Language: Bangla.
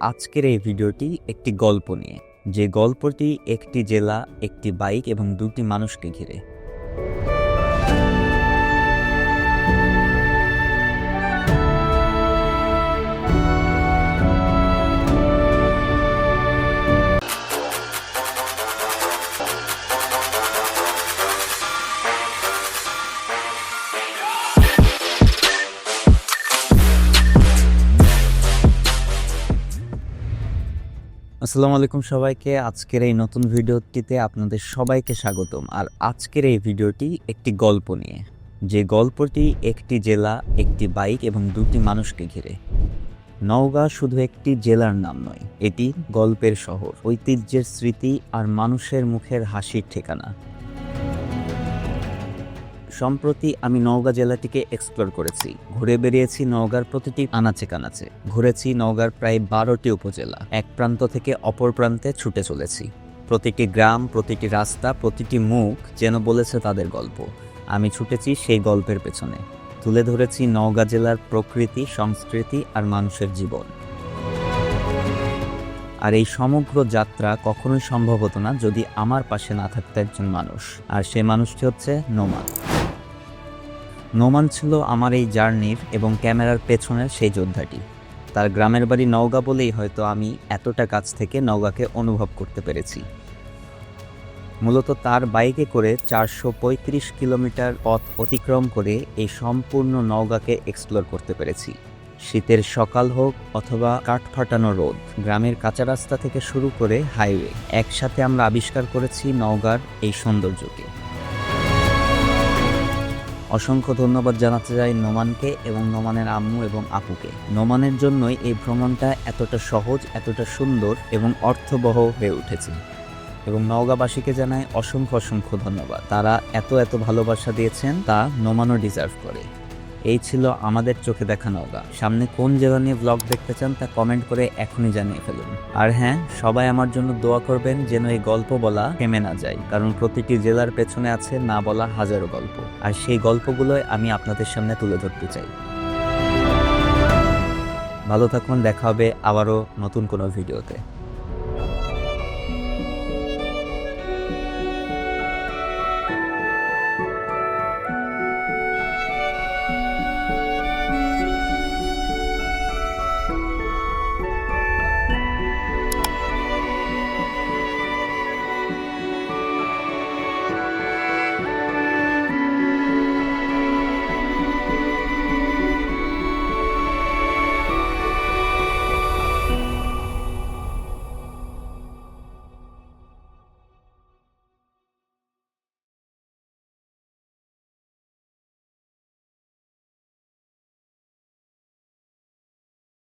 আজকের এই ভিডিওটি একটি গল্প নিয়ে। যে গল্পটি একটি জেলা, একটি বাইক এবং দুটি মানুষকে ঘিরে। আসসালামু আলাইকুম সবাইকে। আজকের এই নতুন ভিডিওটিতে আপনাদের সবাইকে স্বাগতম। আর আজকের এই ভিডিওটি একটি গল্প নিয়ে। যে গল্পটি একটি জেলা, একটি বাইক এবং দুটি মানুষকে ঘিরে। নওগাঁ শুধু একটি জেলার নাম নয়, এটি গল্পের শহর। ঐতিহ্যের স্মৃতি আর মানুষের মুখের হাসির ঠিকানা। সম্প্রতি আমি নওগাঁ জেলাটিকে এক্সপ্লোর করেছি। ঘুরে বেরিয়েছি নওগাঁর প্রতিটি আনাচে কানাচে। ঘুরেছি নওগাঁর প্রায় বারোটি উপজেলা। এক প্রান্ত থেকে অপর প্রান্তে ছুটে চলেছি। প্রতিটি গ্রাম, প্রতিটি রাস্তা, প্রতিটি মুখ যেন বলেছে তাদের গল্প। আমি ছুটেছি সেই গল্পের পেছনে। তুলে ধরেছি নওগাঁ জেলার প্রকৃতি, সংস্কৃতি আর মানুষের জীবন। আর এই সমগ্র যাত্রা কখনোই সম্ভব হতো না যদি আমার পাশে না থাকতো একজন মানুষ। আর সে মানুষটি হচ্ছে নোমান নোমান ছিল আমার এই জার্নির এবং ক্যামেরার পেছনের সেই যোদ্ধাটি। তার গ্রামের বাড়ি নওগাঁ বলেই হয়তো আমি এতটা কাছ থেকে নওগাঁকে অনুভব করতে পেরেছি। মূলত তার বাইকে করে চারশো পঁয়ত্রিশ কিলোমিটার পথ অতিক্রম করে এই সম্পূর্ণ নওগাঁকে এক্সপ্লোর করতে পেরেছি। শীতের সকাল হোক অথবা কাঠ ফাটানো রোদ, গ্রামের কাঁচা রাস্তা থেকে শুরু করে হাইওয়ে একসাথে আমরা আবিষ্কার করেছি নওগাঁর এই সৌন্দর্যকে। অসংখ্য ধন্যবাদ জানাতে চাই নোমানকে এবং নোমানের আম্মু এবং আপুকে। নোমানের জন্যই এই ভ্রমণটা এতটা সহজ, এতটা সুন্দর এবং অর্থবহ হয়ে উঠেছে। এবং নওগাঁবাসীকে জানায় অসংখ্য অসংখ্য ধন্যবাদ। তারা এত এত ভালোবাসা দিয়েছেন, তা নোমানও ডিজার্ভ করে। এই ছিল আমাদের চোখে দেখা নওগাঁ। সামনে কোন জেলা নিয়ে ব্লগ দেখতে চান তা কমেন্ট করে এখনই জানিয়ে ফেলুন। আর হ্যাঁ সবাই আমার জন্য দোয়া করবেন যেন এই গল্প বলা থেমে না যায়, কারণ প্রতিটি জেলার পেছনে আছে না বলা হাজারো গল্প। আর সেই গল্পগুলোই আমি আপনাদের সামনে তুলে ধরতে চাই। ভালো থাকুন, দেখা হবে আবারও নতুন কোনো ভিডিওতে।